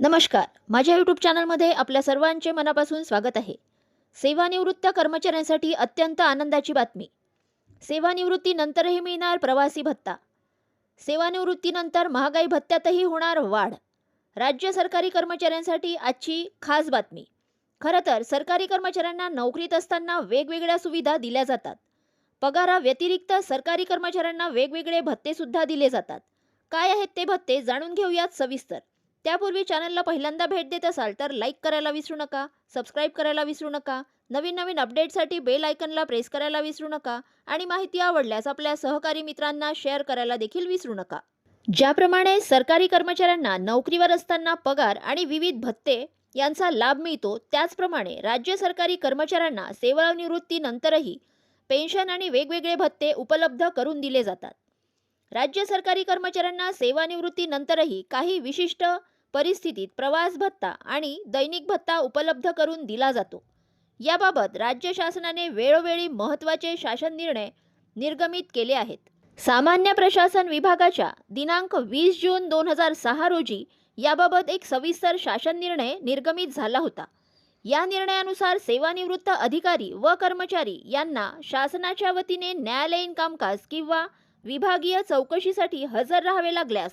नमस्कार. माझ्या यूट्यूब चॅनलमध्ये आपल्या सर्वांचे मनापासून स्वागत आहे. सेवानिवृत्त कर्मचाऱ्यांसाठी अत्यंत आनंदाची बातमी. सेवानिवृत्तीनंतरही मिळणार प्रवासी भत्ता. सेवानिवृत्तीनंतर महागाई भत्त्यातही होणार वाढ. राज्य सरकारी कर्मचाऱ्यांसाठी आजची खास बातमी. खरं तर सरकारी कर्मचाऱ्यांना नोकरीत असताना वेगवेगळ्या सुविधा दिल्या जातात. पगाराव्यतिरिक्त सरकारी कर्मचाऱ्यांना वेगवेगळे भत्तेसुद्धा दिले जातात. काय आहेत ते भत्ते जाणून घेऊयात सविस्तर. त्यापूर्वी चॅनलला पहिल्यांदा भेट देत असाल तर लाईक करायला विसरू नका सबस्क्राईब करायला विसरू नका नवीन नवीन अपडेटसाठी बेल आयकनला प्रेस करायला विसरू नका आणि माहिती आवडल्यास आपल्या सहकारी मित्रांना शेअर करायला देखील विसरू नका. ज्याप्रमाणे सरकारी कर्मचाऱ्यांना नोकरीवर असताना पगार आणि विविध भत्ते यांचा लाभ मिळतो त्याचप्रमाणे राज्य सरकारी कर्मचाऱ्यांना सेवानिवृत्तीनंतरही पेन्शन आणि वेगवेगळे भत्ते उपलब्ध करून दिले जातात. राज्य सरकारी कर्मचाऱ्यांना सेवानिवृत्तीनंतरही काही विशिष्ट परिस्थितीत प्रवास भत्ता आणि दैनिक भत्ता उपलब्ध करून दिला जातो. याबाबत राज्य शासनाने वेळोवेळी महत्त्वाचे शासन निर्णय निर्गमित केले आहेत. सामान्य प्रशासन विभागाच्या दिनांक वीस जून दोन हजार सहा रोजी याबाबत एक सविस्तर शासन निर्णय निर्गमित झाला होता. या निर्णयानुसार सेवानिवृत्त अधिकारी व कर्मचारी यांना शासनाच्या वतीने न्यायालयीन कामकाज किंवा विभागीय चौकशीसाठी हजर राहावे लागल्यास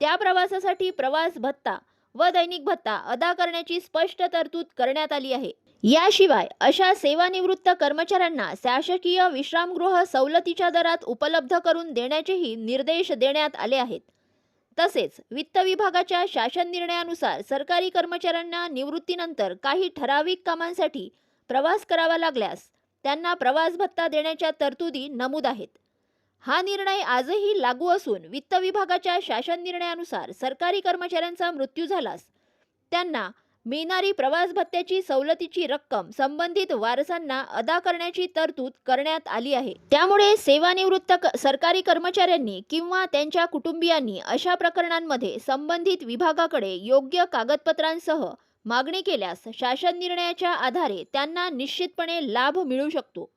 त्या प्रवासासाठी प्रवास भत्ता व दैनिक भत्ता अदा करण्याची स्पष्ट तरतूद करण्यात आली आहे. याशिवाय अशा सेवानिवृत्त कर्मचाऱ्यांना शासकीय विश्रामगृह सवलतीच्या दरात उपलब्ध करून देण्याचेही निर्देश देण्यात आले आहेत. तसेच वित्त विभागाच्या शासन निर्णयानुसार सरकारी कर्मचाऱ्यांना निवृत्तीनंतर काही ठराविक कामांसाठी प्रवास करावा लागल्यास त्यांना प्रवास भत्ता देण्याच्या तरतुदी नमूद आहेत. हा निर्णय आजही लागू असून वित्त विभागाच्या शासन निर्णयानुसार सरकारी कर्मचाऱ्यांचा मृत्यू झाल्यास त्यांना मिळणारी प्रवास भत्त्याची सवलतीची रक्कम संबंधित वारसांना अदा करण्याची तरतूद करण्यात आली आहे. त्यामुळे सेवानिवृत्त सरकारी कर्मचाऱ्यांनी किंवा त्यांच्या कुटुंबियांनी अशा प्रकरणांमध्ये संबंधित विभागाकडे योग्य कागदपत्रांसह मागणी केल्यास शासन निर्णयाच्या आधारे त्यांना निश्चितपणे लाभ मिळू शकतो.